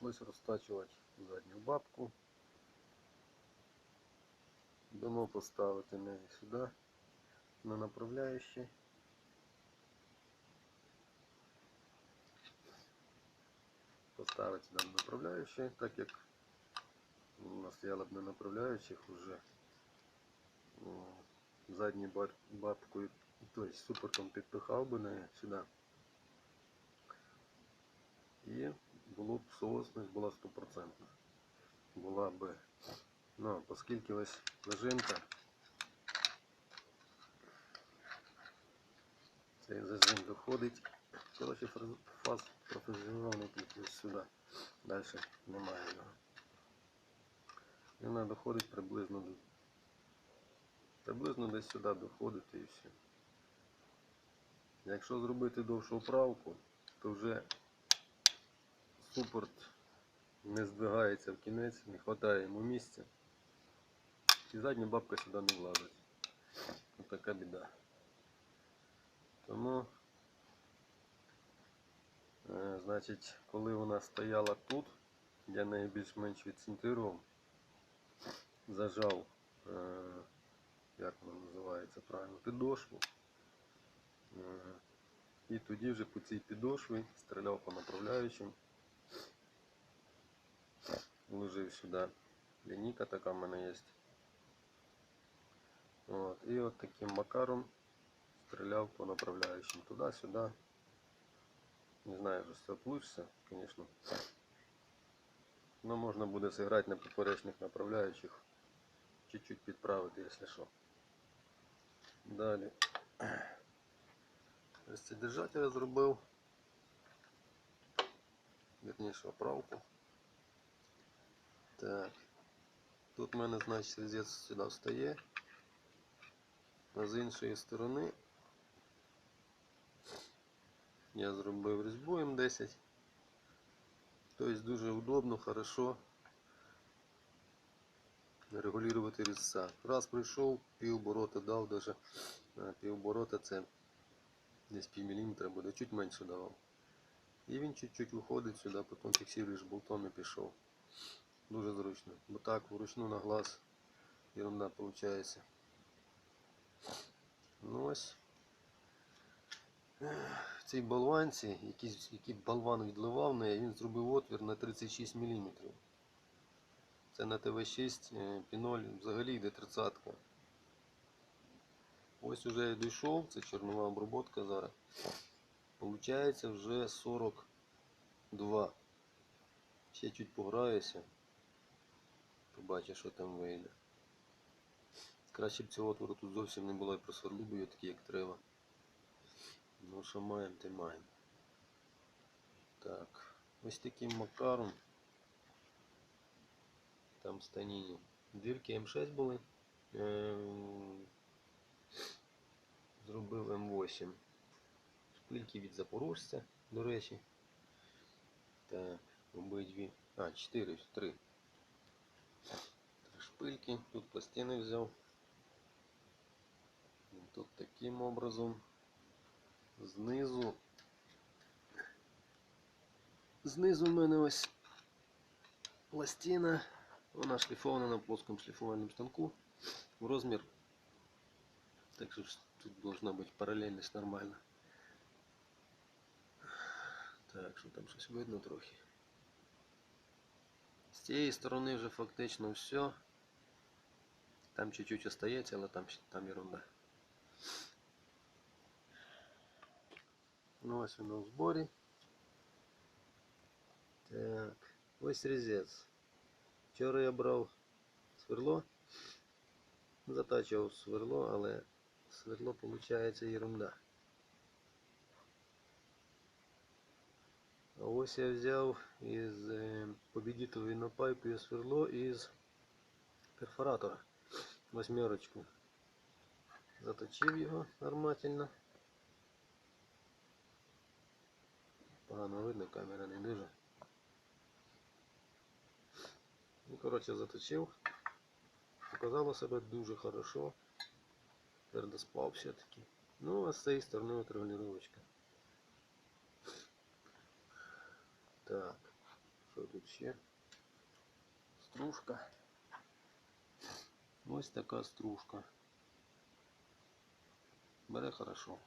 прийшлось розтачувати задню бабку. Дамо поставити неї сюди на направляючий. Поставити сюди на направляючий, так як у нас стояла б на направляючих уже бар- бабкою, тобто супортом підпихав би неї сюди. І було б соосність була стопроцентна. Була б, ну, оскільки ось зажимка, цей зажим доходить. Коротше, фаз- професіональний ось сюди. Далі немає його. І вона доходить приблизно до приблизно десь сюди доходить і все. Якщо зробити довшу оправку, то вже супорт не здвигається в кінець, не вистачає йому місця. І задня бабка сюди не влазить. Ось така біда. Тому, е, значить, коли вона стояла тут, я неї більш-менш відцентрував, зажав, е, як вона називається правильно, підошву. Е, І тоді вже по цій підошві стріляв по направляючим. Вложив сюди. Лінійка така в мене є. От. І от таким макаром стріляв по направляючим. Туди-сюди. Не знаю, що цього вийде, звісно. Но можна буде зіграти на поперечних направляючих. Чуть-чуть підправити, якщо що. Далі. Ось цей держатель я зробив. Вірніше. Так. Тут в мене, значить, різець сюди встає. А з іншої сторони я зробив різьбу М10. Тобто дуже удобно, хорошо регулювати різця. Раз прийшов, пів оборота дав, даже а, пів це десь пів міліметра буде, чуть менше давав. І він чуть-чуть виходить сюди, потім фіксуєш болтом і пішов. Дуже зручно. Бо так вручну на глаз ерунда виходить. Ну ось. В цій болванці, який, який болван відливав неї, він зробив отвір на 36 мм. Це на ТВ6 е, піноль взагалі йде 30 -ка. Ось уже я дійшов, це чорнова оброботка зараз. Получається вже 42. Ще чуть пограюся. Побачу, що там вийде. Краще б цього отвору тут зовсім не було і просверлив його такі, як треба. Ну що маємо, те маємо. Так, ось таким макаром. Там станіні. Дірки М6 були. Ем, Зробив М8. Шпильки від запорожця, до речі. Так, обидві. А, 4, 3. Шпильки. Тут пластини взяв. Тут таким образом. Знизу. Знизу в мене ось пластина. Вона шліфована на плоскому шліфувальному станку. В розмір. Так що тут должна бути паралельність нормальна. Так, що там щось видно трохи. З цієї сторони вже фактично все. Там чуть-чуть остається, але там, там ерунда. Ну ось воно в зборі. Так, ось різець. Вчора я брав сверло, затачував сверло, але сверло виходить ерунда. А ось я взяв із е, победителя на пайпі сверло із перфоратора. Восьмерочку. Заточив його нормально. Погано видно, камера не дуже. Ну, коротше, заточив. Показало себе дуже хорошо. Твердоспав все-таки. Ну, а з цієї сторони от. Так. Що тут ще? Стружка. Ось така стружка. Бере хорошо.